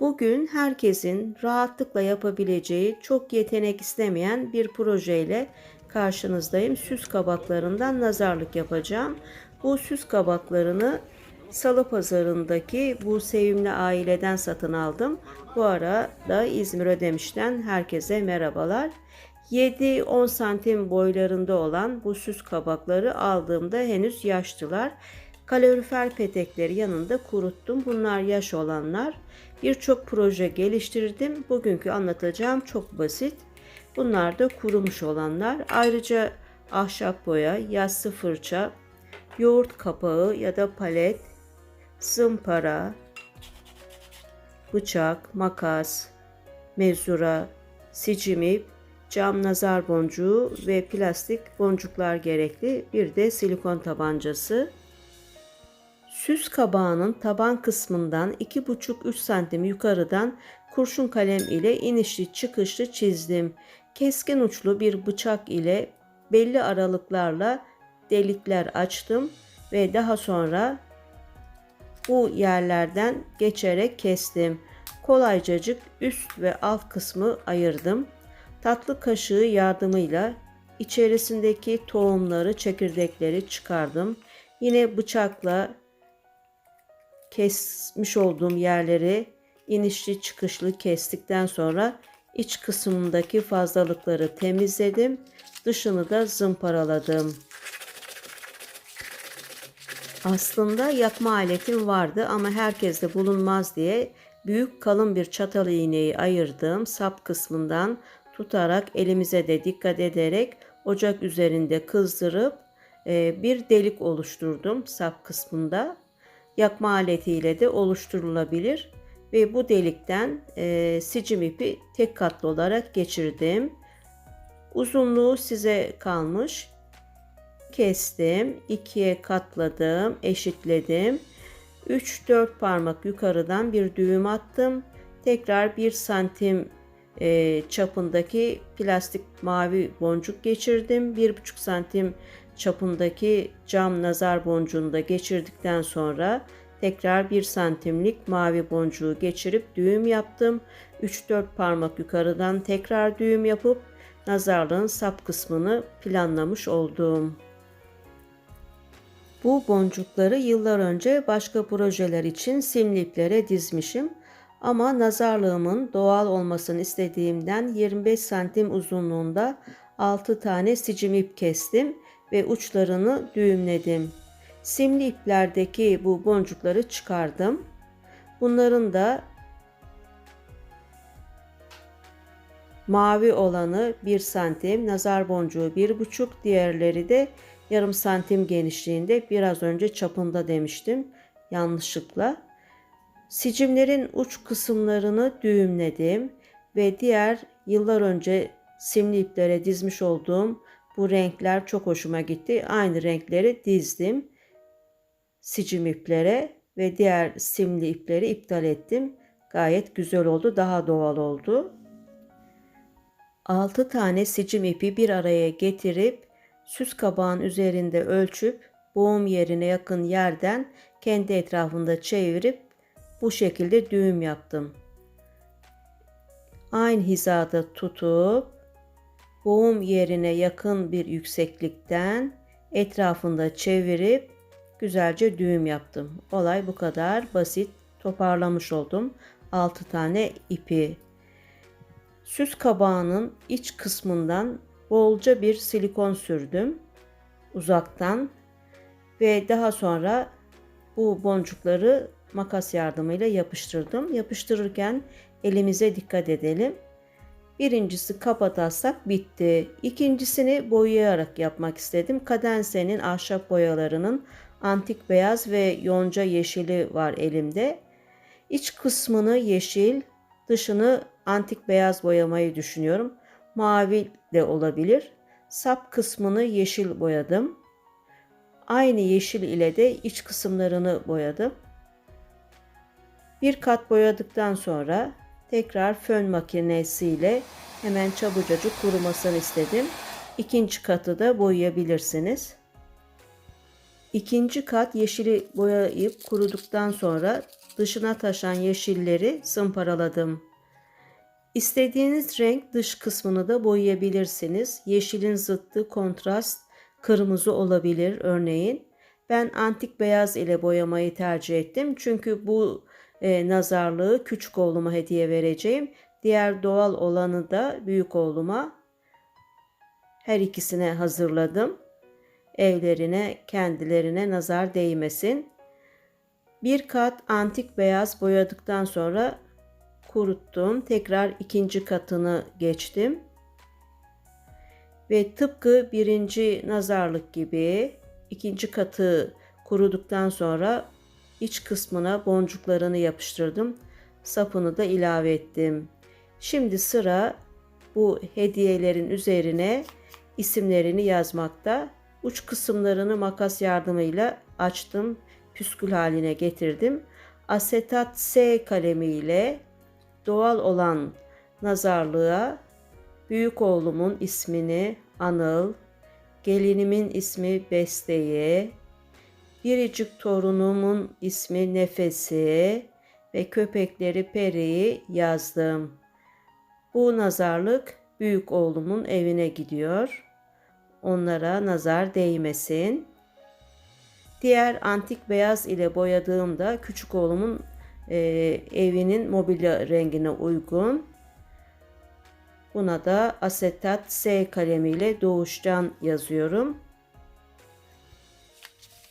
Bugün herkesin rahatlıkla yapabileceği çok yetenek istemeyen bir projeyle karşınızdayım. Süs kabaklarından nazarlık yapacağım. Bu süs kabaklarını Salı pazarındaki bu sevimli aileden satın aldım. Bu arada İzmir Ödemiş'ten herkese merhabalar. 7-10 santim boylarında olan bu süs kabakları aldığımda henüz yaştılar. Kalorifer petekleri yanında kuruttum. Bunlar yaş olanlar. Birçok proje geliştirdim. Bugünkü anlatacağım çok basit. Bunlar da kurumuş olanlar. Ayrıca ahşap boya, yassı fırça, yoğurt kapağı ya da palet, zımpara, bıçak, makas, mezura, sicim ip, cam nazar boncuğu ve plastik boncuklar gerekli. Bir de silikon tabancası. Süs kabağının taban kısmından 2,5-3 santim yukarıdan kurşun kalem ile inişli çıkışlı çizdim. Keskin uçlu bir bıçak ile belli aralıklarla delikler açtım ve daha sonra bu yerlerden geçerek kestim. Kolaycacık üst ve alt kısmı ayırdım. Tatlı kaşığı yardımıyla içerisindeki tohumları, çekirdekleri çıkardım. Yine bıçakla kesmiş olduğum yerleri inişli çıkışlı kestikten sonra iç kısmındaki fazlalıkları temizledim. Dışını da zımparaladım. Aslında yakma aletim vardı ama herkeste bulunmaz diye büyük kalın bir çatal iğneyi ayırdım. Sap kısmından tutarak elimize de dikkat ederek ocak üzerinde kızdırıp e, bir delik oluşturdum sap kısmında. Yakma aletiyle de oluşturulabilir ve bu delikten e, sicim ipi tek katlı olarak geçirdim. Uzunluğu size kalmış kestim, ikiye katladım, eşitledim. 3-4 parmak yukarıdan bir düğüm attım. Tekrar 1 santim e, çapındaki plastik mavi boncuk geçirdim. 1,5 santim çapındaki cam nazar boncuğunu da geçirdikten sonra tekrar 1 santimlik mavi boncuğu geçirip düğüm yaptım. 3-4 parmak yukarıdan tekrar düğüm yapıp nazarlığın sap kısmını planlamış oldum. Bu boncukları yıllar önce başka projeler için simli iplere dizmişim. Ama nazarlığımın doğal olmasını istediğimden 25 santim uzunluğunda 6 tane sicim ip kestim ve uçlarını düğümledim. Simli iplerdeki bu boncukları çıkardım. Bunların da mavi olanı 1 santim, nazar boncuğu 1,5, diğerleri de yarım santim genişliğinde biraz önce çapında demiştim yanlışlıkla. Sicimlerin uç kısımlarını düğümledim ve diğer yıllar önce simli iplere dizmiş olduğum bu renkler çok hoşuma gitti. Aynı renkleri dizdim sicim iplere ve diğer simli ipleri iptal ettim. Gayet güzel oldu, daha doğal oldu. 6 tane sicim ipi bir araya getirip süs kabağın üzerinde ölçüp boğum yerine yakın yerden kendi etrafında çevirip bu şekilde düğüm yaptım. Aynı hizada tutup boğum yerine yakın bir yükseklikten etrafında çevirip güzelce düğüm yaptım. Olay bu kadar basit. Toparlamış oldum. 6 tane ipi. Süs kabağının iç kısmından bolca bir silikon sürdüm uzaktan ve daha sonra bu boncukları makas yardımıyla yapıştırdım. Yapıştırırken elimize dikkat edelim. Birincisi kapatarsak bitti. İkincisini boyayarak yapmak istedim. Kadense'nin ahşap boyalarının antik beyaz ve yonca yeşili var elimde. İç kısmını yeşil, dışını antik beyaz boyamayı düşünüyorum mavi de olabilir. Sap kısmını yeşil boyadım. Aynı yeşil ile de iç kısımlarını boyadım. Bir kat boyadıktan sonra tekrar fön makinesiyle hemen çabucacık kurumasını istedim. İkinci katı da boyayabilirsiniz. İkinci kat yeşili boyayıp kuruduktan sonra dışına taşan yeşilleri zımparaladım. İstediğiniz renk dış kısmını da boyayabilirsiniz. Yeşilin zıttı kontrast kırmızı olabilir örneğin. Ben antik beyaz ile boyamayı tercih ettim. Çünkü bu e, nazarlığı küçük oğluma hediye vereceğim. Diğer doğal olanı da büyük oğluma her ikisine hazırladım. Evlerine, kendilerine nazar değmesin. Bir kat antik beyaz boyadıktan sonra kuruttum. Tekrar ikinci katını geçtim. Ve tıpkı birinci nazarlık gibi ikinci katı kuruduktan sonra iç kısmına boncuklarını yapıştırdım. Sapını da ilave ettim. Şimdi sıra bu hediyelerin üzerine isimlerini yazmakta. Uç kısımlarını makas yardımıyla açtım. Püskül haline getirdim. Asetat S kalemiyle doğal olan nazarlığa büyük oğlumun ismini Anıl, gelinimin ismi Beste'ye, biricik torunumun ismi Nefesi ve köpekleri Peri'yi yazdım. Bu nazarlık büyük oğlumun evine gidiyor. Onlara nazar değmesin. Diğer antik beyaz ile boyadığımda küçük oğlumun e, evinin mobilya rengine uygun. Buna da asetat S kalemiyle doğuşcan yazıyorum.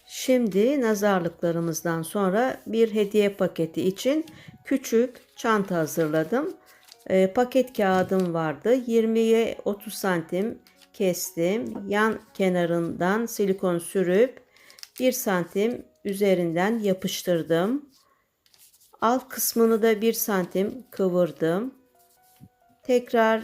Şimdi nazarlıklarımızdan sonra bir hediye paketi için küçük çanta hazırladım. E, paket kağıdım vardı. 20'ye 30 santim kestim. Yan kenarından silikon sürüp 1 santim üzerinden yapıştırdım. Alt kısmını da 1 santim kıvırdım. Tekrar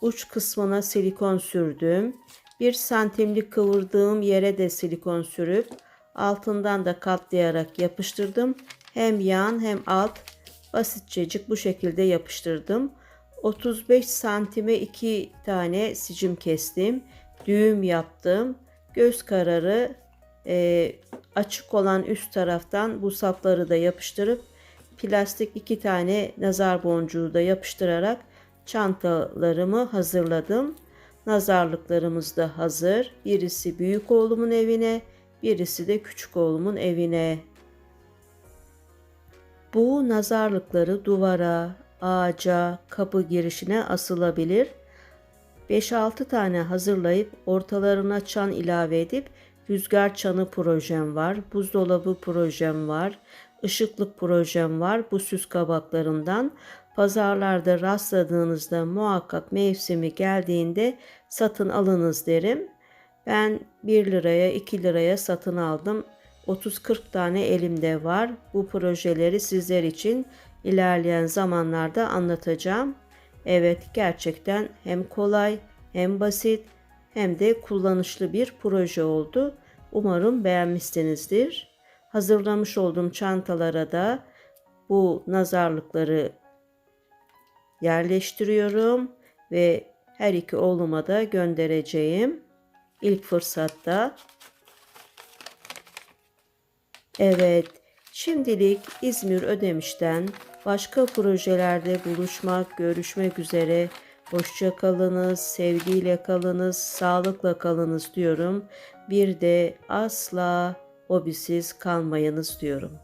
uç kısmına silikon sürdüm. 1 santimlik kıvırdığım yere de silikon sürüp altından da katlayarak yapıştırdım. Hem yan hem alt basitçecik bu şekilde yapıştırdım. 35 santime 2 tane sicim kestim. Düğüm yaptım. Göz kararı e, açık olan üst taraftan bu sapları da yapıştırıp plastik iki tane nazar boncuğu da yapıştırarak çantalarımı hazırladım. Nazarlıklarımız da hazır. Birisi büyük oğlumun evine, birisi de küçük oğlumun evine. Bu nazarlıkları duvara, ağaca, kapı girişine asılabilir. 5-6 tane hazırlayıp ortalarına çan ilave edip rüzgar çanı projem var, buzdolabı projem var, ışıklık projem var bu süs kabaklarından. Pazarlarda rastladığınızda muhakkak mevsimi geldiğinde satın alınız derim. Ben 1 liraya 2 liraya satın aldım. 30-40 tane elimde var. Bu projeleri sizler için ilerleyen zamanlarda anlatacağım. Evet gerçekten hem kolay hem basit hem de kullanışlı bir proje oldu. Umarım beğenmişsinizdir. Hazırlamış olduğum çantalara da bu nazarlıkları yerleştiriyorum ve her iki oğluma da göndereceğim ilk fırsatta. Evet, şimdilik İzmir Ödemiş'ten başka projelerde buluşmak, görüşmek üzere. Hoşça kalınız, sevgiyle kalınız, sağlıkla kalınız diyorum. Bir de asla hobisiz kalmayınız diyorum.